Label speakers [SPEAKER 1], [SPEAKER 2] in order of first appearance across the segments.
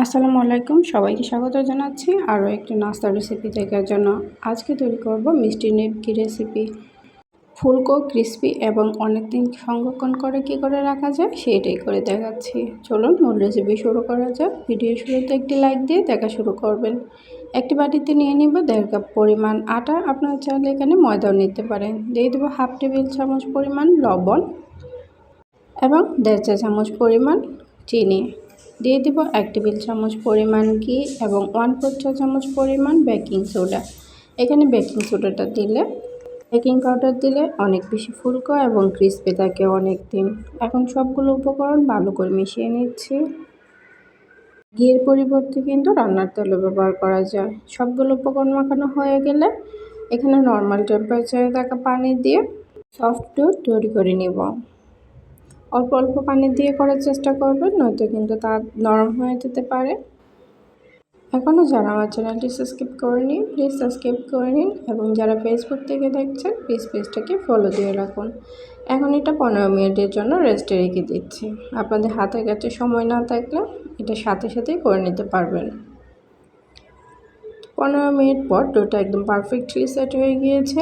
[SPEAKER 1] আসসালামু আলাইকুম, সবাইকে স্বাগত জানাচ্ছি আরও একটি নাস্তা রেসিপি দেখার জন্য। আজকে তৈরি করব মিষ্টি নিমকি রেসিপি ফুলকো ক্রিস্পি এবং অনেক দিন সংরক্ষণ করে কি করে রাখা যায় সেইটাই করে দেখাচ্ছি। চলুন মূল রেসিপি শুরু করা যাক। ভিডিও শুরুতে একটি লাইক দিয়ে দেখা শুরু করবেন। একটি বাটিতে নিয়ে নিব দেড় কাপ পরিমাণ আটা। আপনার চাইলে এখানে ময়দাও নিতে পারেন। দিয়ে দেবো হাফ টেবিল চামচ পরিমাণ লবণ এবং দেড় চা চামচ পরিমাণ চিনি। দিয়ে দিব এক টেবিল চামচ পরিমাণ ঘি এবং ওয়ান ফোর চা চামচ পরিমাণ বেকিং সোডা এখানে বেকিং সোডাটা দিলে বেকিং পাউডার দিলে অনেক বেশি ফুলকো এবং ক্রিস্পি থাকে অনেক দিন এখন সবগুলো উপকরণ ভালো করে মিশিয়ে নিচ্ছি। ঘিয়ের পরিবর্তে কিন্তু রান্নার তেলও ব্যবহার করা যায়। সবগুলো উপকরণ মাখানো হয়ে গেলে এখানে নর্মাল টেম্পারেচারে থাকা পানি দিয়ে সফট ডো তৈরি করে নিব। অল্প অল্প পানি দিয়ে করার চেষ্টা করবেন, নয়তো কিন্তু তা নরম হয়ে যেতে পারে। এখনও যারা আমার চ্যানেলটি সাবস্ক্রাইব করেনি প্লিজ সাবস্ক্রাইব করে নিন এবং যারা ফেসবুক থেকে দেখছেন, প্লিজ পেজটাকে ফলো দিয়ে রাখুন। এখন এটা পনেরো মিনিটের জন্য রেস্টে রেখে দিচ্ছি। আপনাদের হাতে কাছে সময় না থাকলে এটা সাথে সাথেই করে নিতে পারবেন। পনেরো মিনিট পর ডোটা একদম পারফেক্টলি সেট হয়ে গিয়েছে।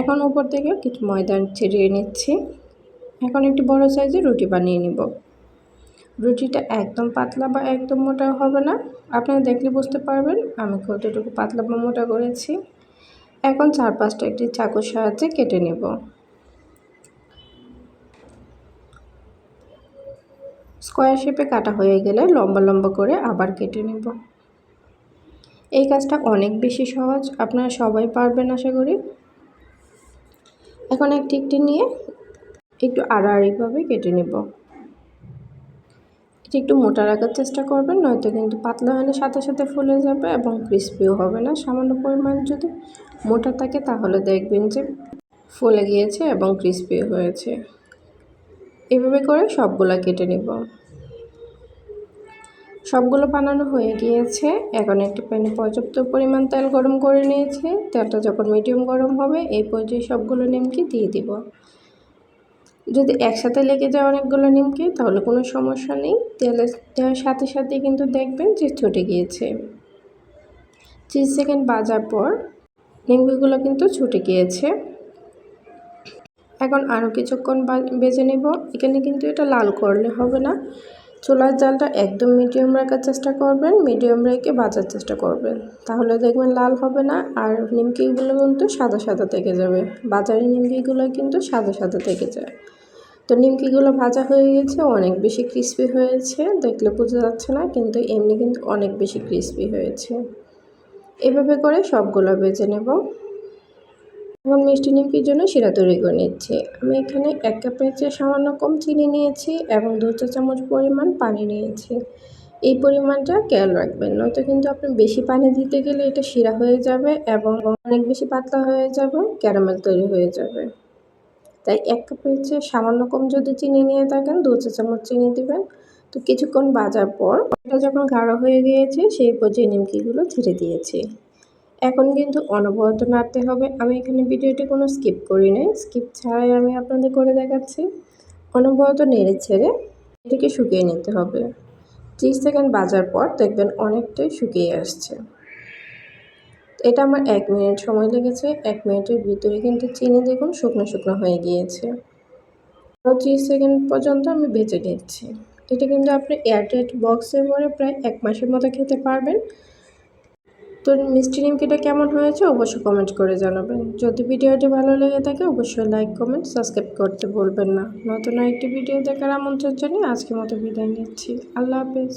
[SPEAKER 1] এখন উপর থেকে কিছু ময়দা ছিটিয়ে নিচ্ছি। এখন একটি বড় সাইজের রুটি বানিয়ে নিব। রুটিটা একদম পাতলা বা একদম মোটা হবে না। আপনারা দেখলে বুঝতে পারবেন, আমি কতটুকু পাতলা বা মোটা করেছি। এখন চার পাঁচটা একটি চাকুর সাহায্যে কেটে নেব। স্কোয়ার শেপে কাটা হয়ে গেলে লম্বা লম্বা করে আবার কেটে নেব। এই কাজটা অনেক বেশি সহজ, আপনারা সবাই পারবেন আশা করি। এখন একটি একটি নিয়ে একটু আড়াআড়িভাবে কেটে নেব। এটা একটু মোটা রাখার চেষ্টা করবেন, নয়তো কিন্তু পাতলা হলে সাথে সাথে ফুলে যাবে এবং ক্রিস্পিও হবে না। সামান্য পরিমাণ যদি মোটা থাকে তাহলে দেখবেন যে ফুলে গিয়েছে এবং ক্রিস্পিও হয়েছে। এভাবে করে সবগুলো কেটে নেব। সবগুলো বানানো হয়ে গিয়েছে। এখন একটি প্যানে পর্যাপ্ত পরিমাণ তেল গরম করে নিয়েছে। তেলটা যখন মিডিয়াম গরম হবে, এই পর্যায়ে সবগুলো নিমকি দিয়ে দিব। যদি একসাথে লেগে যায় অনেকগুলো নিমকি, তাহলে কোনো সমস্যা নেই। তেলে দেওয়ার সাথে সাথে কিন্তু দেখবেন যে ছুটে গিয়েছে। তিরিশ সেকেন্ড বাজার পর নিমকিগুলো কিন্তু ছুটে গিয়েছে। এখন আরও কিছুক্ষণ বেজে নেব। এখানে কিন্তু এটা লাল করলে হবে না। চুলার জালটা একদম মিডিয়াম রাখার চেষ্টা করবেন, মিডিয়াম রেখে বাজার চেষ্টা করবেন। তাহলে দেখবেন লাল হবে না, আর নিমকিগুলো কিন্তু সাদা সাদা থেকে যাবে। বাজারের নিমকিগুলো কিন্তু সাদা সাদা থেকে যায়। তো নিমকিগুলো ভাজা হয়ে গেছে, অনেক বেশি ক্রিস্পি হয়েছে। দেখলে বোঝা যাচ্ছে না, কিন্তু এমনি কিন্তু অনেক বেশি ক্রিস্পি হয়েছে। এভাবে করে সবগুলো বেজে নেব। এবং মিষ্টি নিমকির জন্য শিরা তৈরি করে নিচ্ছি। আমি এখানে এক কাপের চেয়ে সামান্য কম চিনি নিয়েছি এবং দু চা চামচ পরিমাণ পানি নিয়েছি। এই পরিমাণটা খেয়াল রাখবেন, নয়তো কিন্তু আপনি বেশি পানি দিতে গেলে এটা শিরা হয়ে যাবে এবং অনেক বেশি পাতলা হয়ে যাবে, ক্যারামেল তৈরি হয়ে যাবে। তাই এক কাপের চেয়ে সামান্য কম যদি চিনি নিয়ে থাকেন, দু চা চামচ চিনি দেবেন। তো কিছুক্ষণ বাজার পর এটা যখন গাঢ় হয়ে গিয়েছে, সেই পর্যায়ে নিমকিগুলো ছেড়ে দিয়েছি। এখন কিন্তু অনবরত নাড়তে হবে। আমি এখানে ভিডিওটি কোনো স্কিপ করি নাই। স্কিপ ছাড়াই আমি আপনাদের করে দেখাচ্ছি। অনবরত নেড়ে ছেড়ে এটাকে শুকিয়ে নিতে হবে। ত্রিশ সেকেন্ড বাজার পর দেখবেন অনেকটাই শুকিয়ে আসছে। এটা আমার এক মিনিট সময় লেগেছে, এক মিনিটের ভিতরে কিন্তু চিনি দেখুন শুকনো শুকনো হয়ে গিয়েছে। আরও ত্রিশ সেকেন্ড পর্যন্ত আমি বেঁচে নিচ্ছি। এটা কিন্তু আপনি এয়ারটাইট বক্সে ভরে প্রায় এক মাসের মতো খেতে পারবেন। তো মিষ্টি নিমকিটা কেমন হয়েছে অবশ্যই কমেন্ট করে জানাবেন। যদি ভিডিওটি ভালো লেগে থাকে অবশ্যই লাইক কমেন্ট সাবস্ক্রাইব করতে বলবেন না। নতুন একটি ভিডিও দেখার আমন্ত্রণ জানিয়ে আজকের মতো বিদায় নিচ্ছি। আল্লাহ হাফেজ।